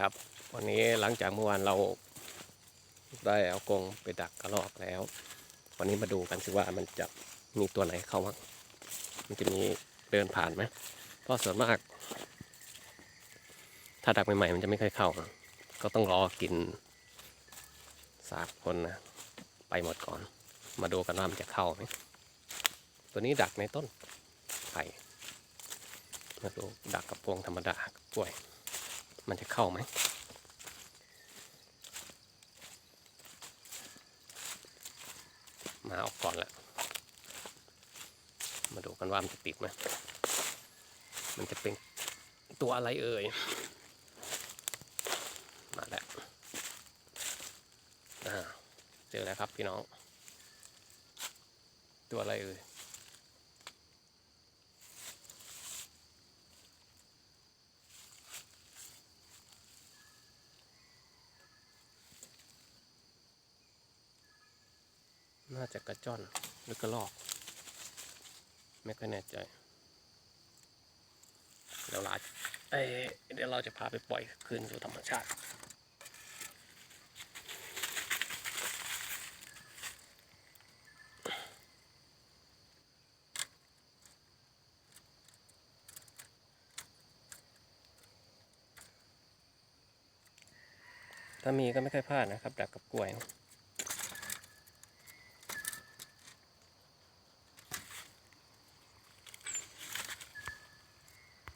ครับ วันนี้หลังจากเมื่อวานเราได้เอากรงไปดักกระรอกแล้ว วันนี้มาดูกันสิว่ามันจะมีตัวไหนเข้าบ้างมันจะมีเดินผ่านไหมเพราะส่วนมาก ถ้าดักใหม่ๆมันจะไม่ค่อยเข้า ก็ต้องรอกินสากคนนะไปหมดก่อน มาดูกันว่ามันจะเข้าไหมตัวนี้ดักในต้นไผ่มาดูดักกับพวงธรรมดากล้วย มันจะเข้าไหมมาออกก่อนละ มาดูกันว่ามันจะติดไหม มันจะเป็นตัวอะไรเอ่ย มาแล้วเจอแล้วครับพี่น้อง ตัวอะไรเอ่ย น่าจะกระจ้อนหรือกระลอก ไม่ค่อยแน่ใจเดี๋ยวเราเอเดี๋ยวเราจะพาไปปล่อยคืนสู่ธรรมชาติ ถ้ามีก็ไม่ค่อยพลาดนะครับ ดักกับกล้วยนะ